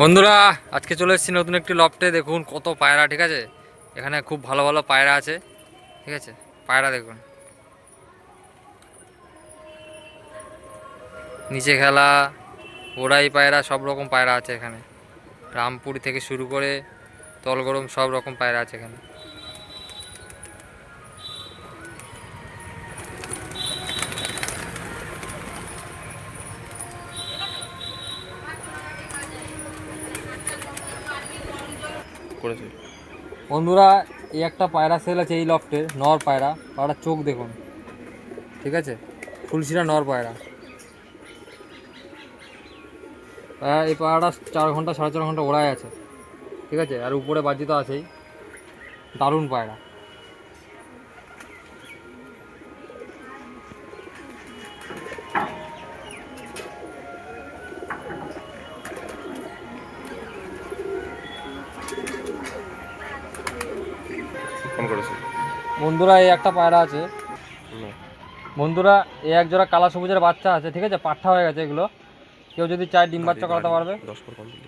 বন্ধুরা, আজকে চলে এসেছি নতুন একটি লফটে দেখুন কত পায়রা, ঠিক আছে? এখানে খুব ভালো ভালো পায়রা আছে, ঠিক আছে? পায়রা দেখুন। নিচে খেলা, ওড়াই পায়রা, সব রকম পায়রা আছে এখানে। রামপুরি থেকে শুরু করে তলগরম সব রকম পায়রা আছে এখানে। করেছে। বন্ধুরা, এই একটা পায়রা সেল আছে এই লফটে নর পায়রা। পায়রার চোখ দেখুন। ঠিক আছে? ফুলশিরা নর পায়রা। পায়রা এই পায়রাটা চার ঘণ্টা, সাড়ে চার ঘণ্টা ওড়ায় আছে। ঠিক আছে? আর উপরে বাজিত আছেই। দারুণ পায়রা। করেছে। বন্ধুরা এই একটা পায়রা আছে। বন্ধুরা এই এক জোড়া কালা সবুজের বাচ্চা আছে ঠিক আছে? পাঠা হয়ে গেছে এগুলো। কেউ যদি চায় ডিম বাচ্চা করাতে পারবে। দশ পর কমপ্লিট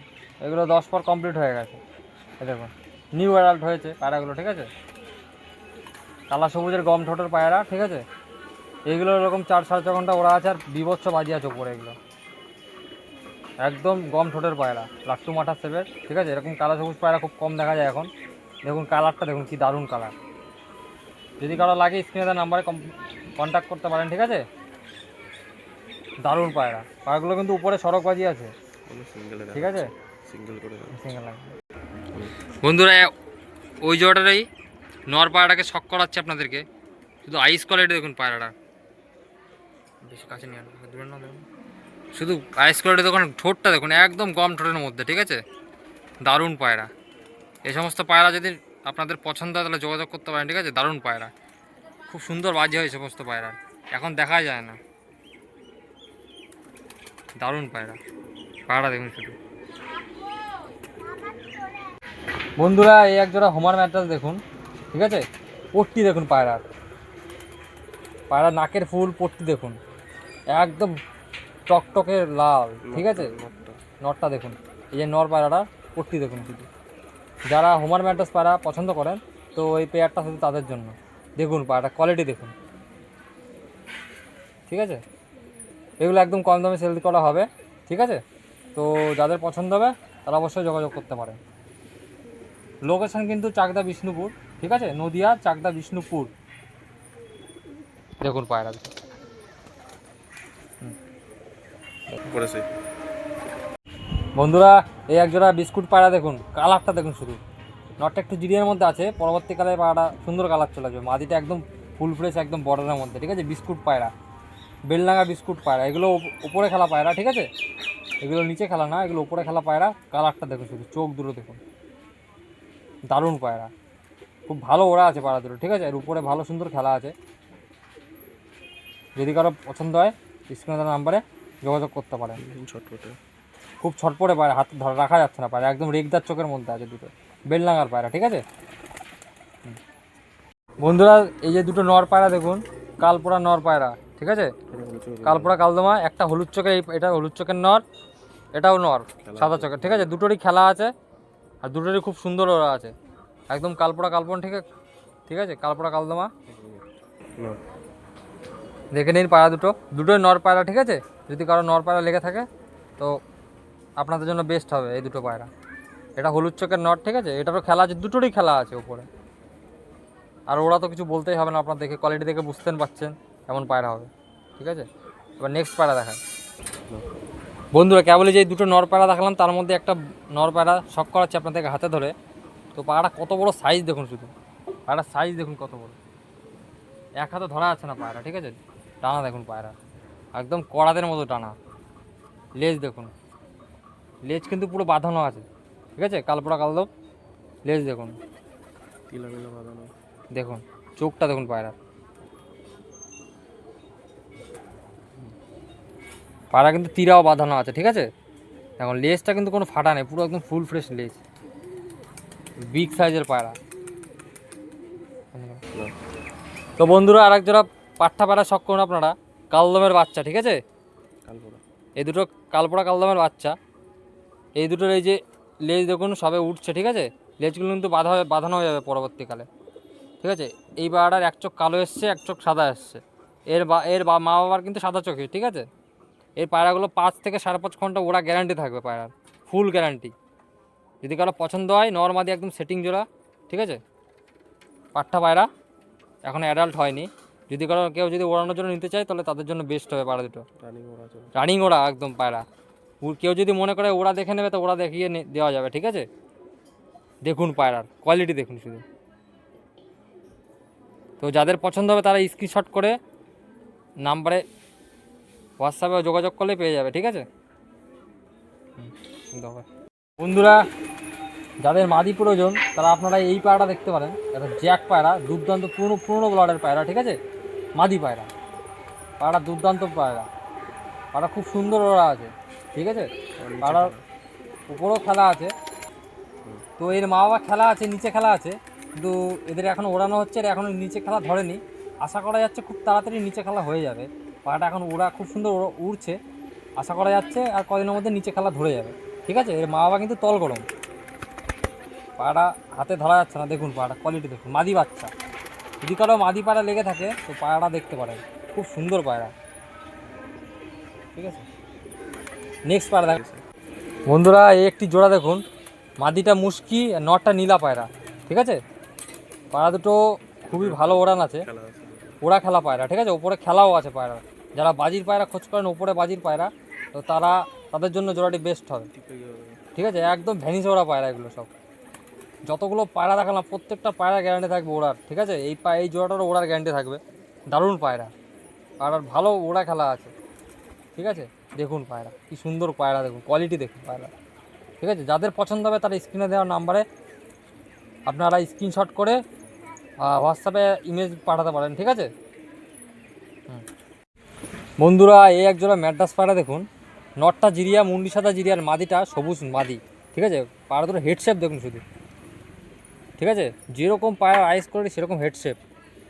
এগুলো দশ পর কমপ্লিট হয়ে গেছে। দেখুন নিউ অ্যাডাল্ট হয়েছে পায়রাগুলো ঠিক আছে? কালা সবুজের গম ঠোঁটের পায়রা ঠিক আছে? এইগুলো এরকম চার সাড়ে ছ ঘণ্টা ওরা আছে আর বিভৎস বাজি আছে উপরে এগুলো। একদম গম ঠোঁটের পায়রা লাট্টু মাঠার সেভের ঠিক আছে? এরকম কালা সবুজ পায়রা খুব কম দেখা যায় এখন। দেখুন কালারটা দেখুন কি দারুণ কালার। যদি কারও লাগে স্ক্রিনে দেওয়া নাম্বারে কন্ট্যাক্ট করতে পারেন ঠিক আছে? দারুণ পায়রা। পায়রাগুলো কিন্তু উপরে সড়ক বাজি আছে। ঠিক আছে? সিঙ্গেল করে সিঙ্গেল বন্ধুরা ওই জোড়াটাই নর পায়রাটাকে শক করাচ্ছে আপনাদেরকে। শুধু আইস কোয়ালিটি দেখুন পায়রাটা। বেশি কাছে নিয়ে দূরে না দেখুন। শুধু আইস কোয়ালিটি দেখুন ঠোঁটটা দেখুন একদম গম ঠোঁটের মধ্যে ঠিক আছে? দারুণ পায়রা। এই সমস্ত পায়রা যদি আপনাদের পছন্দ হয় তাহলে যোগাযোগ করতে পারেন ঠিক আছে? দারুণ পায়রা। খুব সুন্দর বাজি হয় এই সমস্ত পায়রা এখন দেখা যায় না। দারুণ পায়রা। পায়রা দেখুন শুধু। বন্ধুরা এই এক জোড়া হোমার ম্যাট্রাস দেখুন ঠিক আছে? পট্টি দেখুন পায়রার। পায়রা নাকের ফুল পট্টি দেখুন। একদম টকটকে লাল ঠিক আছে? নরটা দেখুন। এই যে নর পায়রাটা পট্টি দেখুন শুধু। যারা হোমার ম্যাট্রাস পায়রা পছন্দ করেন তো এই পেয়ারটা শুধু তাদের জন্য। দেখুন পায়রাটা কোয়ালিটি দেখুন। ঠিক আছে? এগুলো একদম কম দামে সেল করা হবে। ঠিক আছে? তো যাদের পছন্দ হবে তারা অবশ্যই যোগাযোগ করতে পারে লোকেশন কিন্তু চাকদা বিষ্ণুপুর। ঠিক আছে? নদিয়া চাকদা বিষ্ণুপুর। দেখুন পায়রা। বন্ধুরা এই একজোড়া বিস্কুট পায়রা দেখুন, কালারটা দেখুন শুধু। নটটা একটু জিরিয়ার মধ্যে আছে পরবর্তীকালে পায়রাটা সুন্দর কালার চলে আসবে। মাদিটা একদম ফুল ফ্রেশ একদম বর্ডারের মধ্যে, ঠিক আছে? বিস্কুট পায়রা বেলনাঙ্গা বিস্কুট পায়রা, এগুলো উপরে খেলা পায়রা, ঠিক আছে? এগুলো নিচে খেলা না, এগুলো উপরে খেলা পায়রা, কালারটা দেখুন শুধু, চোখ দুটো দেখুন। দারুণ পায়রা। খুব ভালো ওরা আছে পায়রা দুটো, ঠিক আছে? এর উপরে ভালো সুন্দর খেলা আছে। যদি কারও পছন্দ হয়, স্ক্রিনে নাম্বারে যোগাযোগ করতে পারেন। ছটপটে খুব ছটপটে পায়রা, হাতে ধরা, রাখা যাচ্ছে না পায়রা, একদম রেগদার চোখের মধ্যে আছে দুটো। বেলনাঙ্গার পায়রা, ঠিক আছে? বন্ধুরা, এই যে দুটো নর পায়রা দেখুন, কালপোড়া নর পায়রা, ঠিক আছে? কালপোড়া কালদমা, একটা হলুদ চোখের এটা হলুদ চোখের নর, এটাও নর, সাদা চোখের ঠিক আছে? দুটোরই খেলা আছে, আর দুটোরই খুব সুন্দর ওরা আছে। একদম কালপোড়া কালপন ঠিক ঠিক আছে? কালপোড়া কালদমা। দেখে নিন পায়রা দুটো। দুটোই নর পায়রা, ঠিক আছে? যদি কারও নর পায়রা লেগে থাকে, তো আপনাদের জন্য বেস্ট হবে এই দুটো পায়রা। এটা হলুদ চোখের নট, ঠিক আছে? এটারও খেলা আছে, দুটোরই খেলা আছে উপরে। আর ওরা তো কিছু বলতেই হবে না, আপনার দেখে কোয়ালিটি দেখে বুঝতেন পাচ্ছেন এমন পায়রা হবে, ঠিক আছে? এবার নেক্সট পায়রা দেখায় বন্ধুরা কেবলই যে দুটো নর পায়রা দেখালাম, তার মধ্যে একটা নর পায়রা শখ করাচ্ছে আপনাদেরকে হাতে ধরে। তো পায়রাটা কত বড় সাইজ দেখুন শুধু। পায়রার সাইজ দেখুন কত বড়। এক হাতে ধরা আছে না পায়রা, ঠিক আছে? টানা দেখুন পায়রা। একদম কড়াদের মতো টানা। লেজ দেখুন। লেজ কিন্তু পুরো বাঁধানো আছে ঠিক আছে? কালপোড়া কালদম লেজ দেখুন। বাঁধানো। দেখুন চোখটা দেখুন পায়রা পায়রা কিন্তু তীরাও বাঁধানো আছে ঠিক আছে? এখন লেজটা কিন্তু কোনো ফাটা নেই পুরো একদম ফুল ফ্রেশ লেজ। বিগ সাইজের পায়রা। তো বন্ধুরা আর এক জোড়া পাঠা পায়রা শখ করুন আপনারা। কালদমের বাচ্চা ঠিক আছে? কালপোড়া এই দুটো কালপোড়া কালদমের বাচ্চা। এই দুটোর এই যে লেজ দেখুন সবে উঠছে ঠিক আছে? লেজগুলো কিন্তু বাঁধা বাঁধানো হয়ে যাবে পরবর্তীকালে। ঠিক আছে? এই পায়রাটার এক চোখ কালো এসছে এক চোখ সাদা এসছে। এর বা এর বা মা বাবার কিন্তু সাদা চোখে ঠিক আছে? এই পায়রাগুলো পাঁচ থেকে সাড়ে পাঁচ ঘণ্টা ওরা গ্যারান্টি থাকবে পায়রার ফুল গ্যারান্টি যদি কারও পছন্দ হয় নর্মাদি একদম সেটিং জোড়া ঠিক আছে? পাট্টা পায়রা এখন অ্যাডাল্ট হয়নি। যদি কারও কেউ যদি ওড়ানোর জন্য নিতে চায় তাহলে তাদের জন্য বেস্ট হবে পায়রা দুটো। রানিং ওরা ওড়া একদম পায়রা। কেউ যদি মনে করে ওরা দেখে নেবে, তো ওরা দেখিয়ে দেওয়া যাবে, ঠিক আছে? দেখুন পায়রার কোয়ালিটি দেখুন শুধু। তো যাদের পছন্দ হবে, তারা স্ক্রিনশট করে নাম্বারে হোয়াটসঅ্যাপে যোগাযোগ করলে পেয়ে যাবে, ঠিক আছে? বন্ধুরা, যাদের মাদি প্রয়োজন, তারা আপনারা এই পায়রাটা দেখতে পারেন। এটা জ্যাক পায়রা, দুর্দান্ত পুরনো পুরনো ব্লাডের পায়রা, ঠিক আছে? মাদি পায়রা। পায়রা দুর্দান্ত পায়রা। পায়রা খুব সুন্দর ওরা আছে। ঠিক আছে? পাড়ার উপরেও খেলা আছে। তো এর মা বাবা খেলা আছে নিচে খেলা আছে। কিন্তু এদের এখন ওড়ানো হচ্ছে এরা এখনও নিচে খেলা ধরেনি। আশা করা যাচ্ছে খুব তাড়াতাড়ি নিচে খেলা হয়ে যাবে। পায়রাটা এখন ওরা খুব সুন্দর উড়ছে। আশা করা যাচ্ছে আর কদিনের মধ্যে নিচে খেলা ধরে যাবে। ঠিক আছে? এর মা বাবা কিন্তু তল গরম। পাড়া হাতে ধরা যাচ্ছে না। দেখুন পাড়া কোয়ালিটি দেখুন। মাদি বাচ্চা। যদি কারও মাদি পাড়া লেগে থাকে তো পায়রাটা দেখতে পারেন। খুব সুন্দর পায়রা ঠিক আছে? নেক্সট পায়রা দেখ। বন্ধুরা এই একটি জোড়া দেখুন। মাদিটা মুশকি আর নটটা নীলা পায়রা ঠিক আছে? পায়রা দুটো খুবই ভালো ওড়ান আছে। ওড়া খেলা পায়রা ঠিক আছে? ওপরে খেলাও আছে পায়রা। যারা বাজির পায়রা খোঁজ করেন ওপরে বাজির পায়রা তো তারা তাদের জন্য জোড়াটি বেস্ট হবে। হয়ে ঠিক আছে? একদম ভ্যানিস ওড়া পায়রা এগুলো সব। যতগুলো পায়রা দেখালাম প্রত্যেকটা পায়রা গ্যারান্টি থাকবে ওড়ার ঠিক আছে? এই পা এই জোড়াটারও ওড়ার গ্যারান্টি থাকবে। দারুণ পায়রা। আর ভালো ওড়া খেলা আছে। ঠিক আছে? দেখুন পায়রা, কি সুন্দর পায়রা দেখুন কোয়ালিটি দেখুন পায়রা। ঠিক আছে? যাদের পছন্দ হবে তারা স্ক্রিনে দেওয়া নাম্বারে আপনারা স্ক্রিনশট করে হোয়াটসঅ্যাপে ইমেজ পাঠাতে পারেন, ঠিক আছে। বন্ধুরা, এই একজোড়া ম্যাড্রাস পায়রা দেখুন, নটটা জিরিয়া, মুন্ডি সাদা জিরিয়ার মাদিটা সবুজ মাদি, ঠিক আছে? পায়রা দুটো হেডশেপ দেখুন শুধু। ঠিক আছে? যেরকম পায়রা আইস করে সেরকম হেডশেপ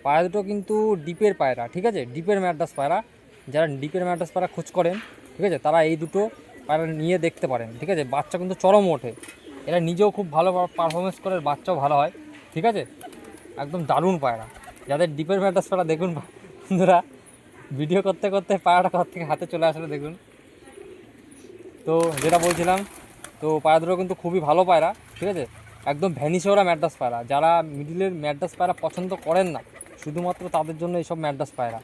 পায়রা দুটো কিন্তু ডিপের পায়রা, ঠিক আছে? ডিপের ম্যাড্রাস পায়রা। যারা ডিপের ম্যাড্রাস পায়রা খোঁজ করেন ঠিক আছে? তারা এই দুটো পায়রা নিয়ে দেখতে পারেন, ঠিক আছে? বাচ্চা কিন্তু চরম ওঠে। এরা নিজেও খুব ভালো পারফরমেন্স করে, বাচ্চাও ভালো হয়, ঠিক আছে? একদম দারুণ পায়রা। যাদের ডিপের ম্যাড্রাস পায়রা, দেখুন বন্ধুরা ভিডিও করতে করতে পায়রাটা ঘর থেকে হাতে চলে আসলে, দেখুন। তো যেটা বলছিলাম, তো পায়রা দুটো কিন্তু খুবই ভালো পায়রা, ঠিক আছে? একদম ভ্যানিসোরা ম্যাড্রাস পায়রা। যারা মিডিলের ম্যাড্রাস পায়রা পছন্দ করেন না, শুধুমাত্র তাদের জন্য এইসব ম্যাড্রাস পায়রা।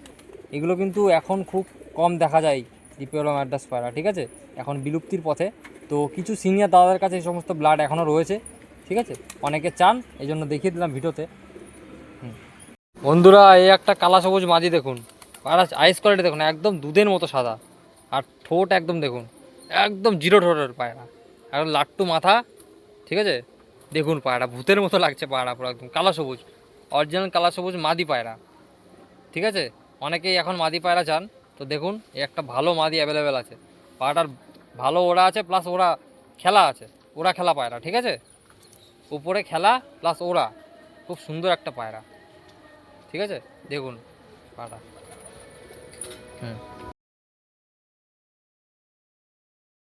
এগুলো কিন্তু এখন খুব কম দেখা যায়। ডিপিওলা ম্যাড্রাস পায়রা ঠিক আছে? এখন বিলুপ্তির পথে। তো কিছু সিনিয়র দাদাদের কাছে এই সমস্ত ব্লাড এখনও রয়েছে, ঠিক আছে? অনেকে চান, এই জন্য দেখিয়ে দিলাম ভিডিওতে। বন্ধুরা, এই একটা কালা সবুজ মাঝি দেখুন। পায়রা আইস কোয়ালিটি দেখুন, একদম দুধের মতো সাদা। আর ঠোঁট একদম দেখুন, একদম জিরো ঠোঁটের পায়রা। একদম লাট্টু মাথা, ঠিক আছে? দেখুন পায়রা, ভূতের মতো লাগছে পায়রা পুরো একদম, কালো সবুজ। অরিজিনাল কালো সবুজ মাদি পায়রা, ঠিক আছে? অনেকেই এখন মাদি পায়রা চান। তো দেখুন, এই একটা ভালো মাদি অ্যাভেলেবেল আছে। পাটার ভালো ওরা আছে প্লাস ওরা খেলা আছে। ওরা খেলা পায়রা, ঠিক আছে? উপরে খেলা প্লাস ওরা। খুব সুন্দর একটা পায়রা। ঠিক আছে? দেখুন পাটা হুম